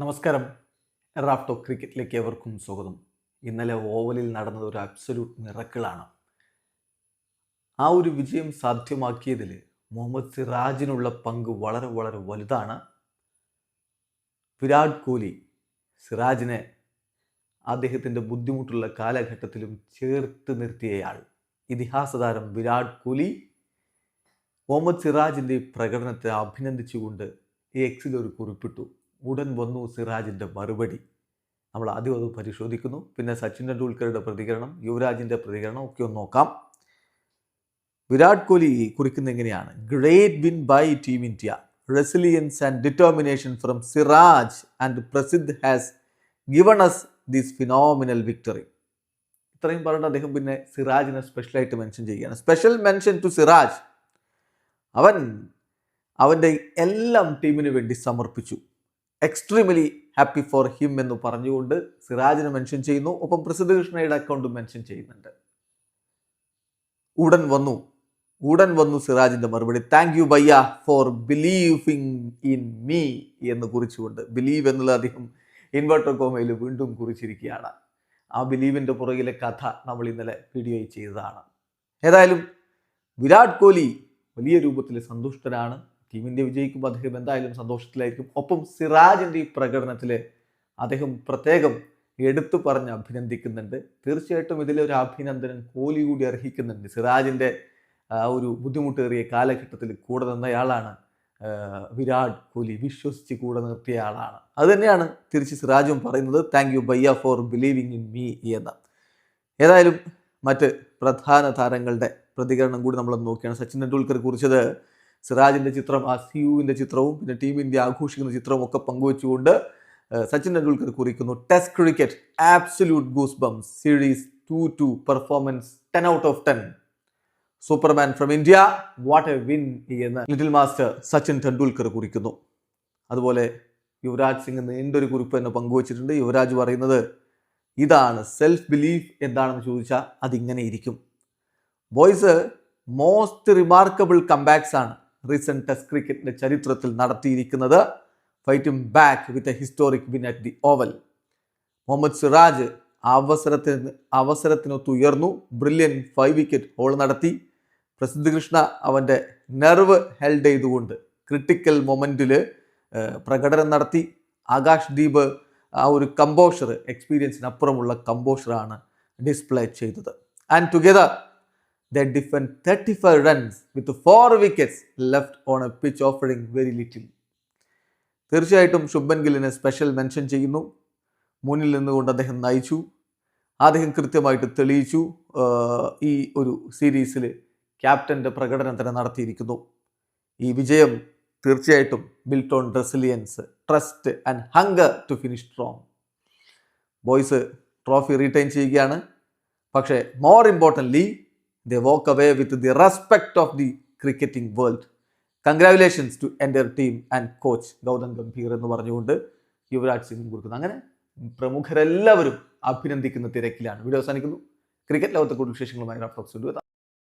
നമസ്കാരം. റാഫ്റ്റോ ക്രിക്കറ്റിലേക്ക് എവർക്കും സ്വാഗതം. ഇന്നലെ ഓവലിൽ നടന്നത് ഒരു അബ്സല്യൂട്ട് മിറക്കിളാണ്. ആ ഒരു വിജയം സാധ്യമാക്കിയതിൽ മുഹമ്മദ് സിറാജിനുള്ള പങ്ക് വളരെ വളരെ വലുതാണ്. വിരാട് കോഹ്ലി സിറാജിനെ അദ്ദേഹത്തിന്റെ ബുദ്ധിമുട്ടുള്ള കാലഘട്ടത്തിലും ചേർത്ത് നിർത്തിയയാൾ ഇതിഹാസ താരം വിരാട് കോഹ്ലി മുഹമ്മദ് സിറാജിന്റെ പ്രകടനത്തെ അഭിനന്ദിച്ചുകൊണ്ട് എക്സിൽ ഒരു കുറിപ്പിട്ടു. ഉടൻ വന്നു സിറാജിന്റെ മറുപടി. നമ്മൾ ആദ്യം അത് പരിശോധിക്കുന്നു. പിന്നെ സച്ചിൻ ടെണ്ടുൽക്കറുടെ പ്രതികരണം യുവരാജിന്റെ പ്രതികരണം ഒക്കെ ഒന്ന് നോക്കാം. വിരാട് കോഹ്ലി കുറിക്കുന്ന എങ്ങനെയാണ്? Great win by team India resilience and determination from Siraj and Prasidh has given us this phenomenal victory ഇത്രയും പറഞ്ഞിട്ട് അദ്ദേഹം പിന്നെ സിറാജിനെ സ്പെഷ്യലായിട്ട് മെൻഷൻ ചെയ്യുകയാണ്. സ്പെഷ്യൽ മെൻഷൻ ടു സിറാജ് അവൻ അവന്റെ എല്ലാം ടീമിന് വേണ്ടി സമർപ്പിച്ചു. എക്സ്ട്രീമലി ഹാപ്പി ഫോർ ഹിം എന്ന് പറഞ്ഞുകൊണ്ട് സിറാജിനെ മെൻഷൻ ചെയ്യുന്നു. ഒപ്പം പ്രസിദ്ധ കൃഷ്ണയുടെ അക്കൗണ്ടും മെൻഷൻ ചെയ്യുന്നുണ്ട്. ഉടൻ വന്നു. ഉടൻ വന്നു സിറാജിന്റെ മറുപടി. Thank you bhaiya for believing in me എന്ന് കുറിച്ചുകൊണ്ട്. ബിലീവ് എന്നുള്ള അദ്ദേഹം ഇൻവെർട്ടർ കോമയിൽ വീണ്ടും കുറിച്ചിരിക്കുകയാണ്. ആ ബിലീവിന്റെ പുറകിലെ കഥ നമ്മൾ ഇന്നലെ വീഡിയോ ചെയ്തതാണ്. ഏതായാലും വിരാട് കോഹ്ലി വലിയ രൂപത്തിൽ സന്തുഷ്ടനാണ്. ടീം ഇന്ത്യ വിജയിക്കുമ്പോൾ അദ്ദേഹം എന്തായാലും സന്തോഷത്തിലായിരിക്കും. ഒപ്പം സിറാജിന്റെ ഈ പ്രകടനത്തിൽ അദ്ദേഹം പ്രത്യേകം എടുത്തു പറഞ്ഞ് അഭിനന്ദിക്കുന്നുണ്ട്. തീർച്ചയായിട്ടും ഇതിലെ ഒരു അഭിനന്ദനം കോഹ്ലി കൂടി അർഹിക്കുന്നുണ്ട്. സിറാജിന്റെ ഒരു ബുദ്ധിമുട്ടേറിയ കാലഘട്ടത്തിൽ കൂടെ നിന്നയാളാണ് വിരാട് കോഹ്ലി വിശ്വസിച്ച് കൂടെ നിർത്തിയ ആളാണ്. അതുതന്നെയാണ് തിരിച്ച് സിറാജും പറയുന്നത് thank you bhaiya for believing in me എന്ന്. ഏതായാലും മറ്റ് പ്രധാന താരങ്ങളുടെ പ്രതികരണം കൂടി നമ്മൾ നോക്കിയാണ്. സച്ചിൻ ടെണ്ടുൽക്കർ കുറിച്ചത് സിറാജിന്റെ ചിത്രം ആ സിയുവിന്റെ ചിത്രവും പിന്നെ ടീം ഇന്ത്യ ആഘോഷിക്കുന്ന ചിത്രവും ഒക്കെ പങ്കുവെച്ചുകൊണ്ട് സച്ചിൻ ടെണ്ടുൽക്കർ കുറിക്കുന്നു. Test cricket absolute goosebumps series two two performance ten out of ten superman from India what a win എന്ന് ലിറ്റിൽ മാസ്റ്റർ സച്ചിൻ ടെണ്ടുൽക്കർ കുറിക്കുന്നു. അതുപോലെ യുവരാജ് സിംഗ് നീണ്ടൊരു കുറിപ്പ് തന്നെ പങ്കുവച്ചിട്ടുണ്ട്. യുവരാജ് പറയുന്നത് ഇതാണ് സെൽഫ് ബിലീഫ് എന്താണെന്ന് ചോദിച്ചാൽ അതിങ്ങനെ ഇരിക്കും. ബോയ്സ് മോസ്റ്റ് റിമാർക്കബിൾ കംബാക്സ് ആണ്. റീസെന്റ് ടെസ്റ്റ് ക്രിക്കറ്റിന്റെ ചരിത്രത്തിൽ നടത്തിയിരിക്കുന്നത് ഫൈറ്റും back with a historic win at the Oval Muhammad Siraj അവസരത്തിന് അവസരത്തിനൊത്ത് ഉയർന്നു ബ്രില്യൻ ഫൈവ് വിക്കറ്റ് ഹോൾ നടത്തി. പ്രസിദ്ധ കൃഷ്ണ അവന്റെ നെർവ് ഹെൽഡ് ചെയ്തുകൊണ്ട് ക്രിട്ടിക്കൽ മൊമെന്റിൽ പ്രകടനം നടത്തി. ആകാശ് ദീപ് ആ ഒരു കമ്പോഷർ എക്സ്പീരിയൻസിനപ്പുറമുള്ള കമ്പോഷറാണ് ഡിസ്പ്ലേ ചെയ്തത്. And together they defend 35 runs with four wickets left on a pitch offering very little. തീർച്ചയായിട്ടും ശുഭൻ ഗില്ലിനെ സ്പെഷ്യൽ മെൻഷൻ ചെയ്യുന്നു. മുന്നിൽ നിന്നുകൊണ്ട് അദ്ദേഹം നയിച്ചു. അദ്ദേഹം കൃത്യമായിട്ട് തെളിയിച്ചു. ഈ ഒരു സീരീസിൽ ക്യാപ്റ്റന്റെ പ്രകടനം തന്നെ നടത്തിയിരിക്കുന്നു. ഈ വിജയം തീർച്ചയായിട്ടും built on resilience trust and hunger to finish strong. Boys trophy retain ചെയ്യുകയാണ്. പക്ഷേ more importantly the walk away with the respect of the cricketing world congratulations to എന്റെ team and coach Gautam Gambhir എന്ന് പറഞ്ഞുകൊണ്ട് യുവരാജ് സിംഗ് കൊടുക്കുന്നു. അങ്ങനെ പ്രമുഖരെല്ലാവരും അഭിനന്ദിക്കുന്ന തിരക്കിലാണ്. Video അവസാനിക്കുന്നു. Cricket ലോകത്തെ കൂടുതൽ വിശേഷങ്ങളുമായി റാഫ്റ്റോക്സ്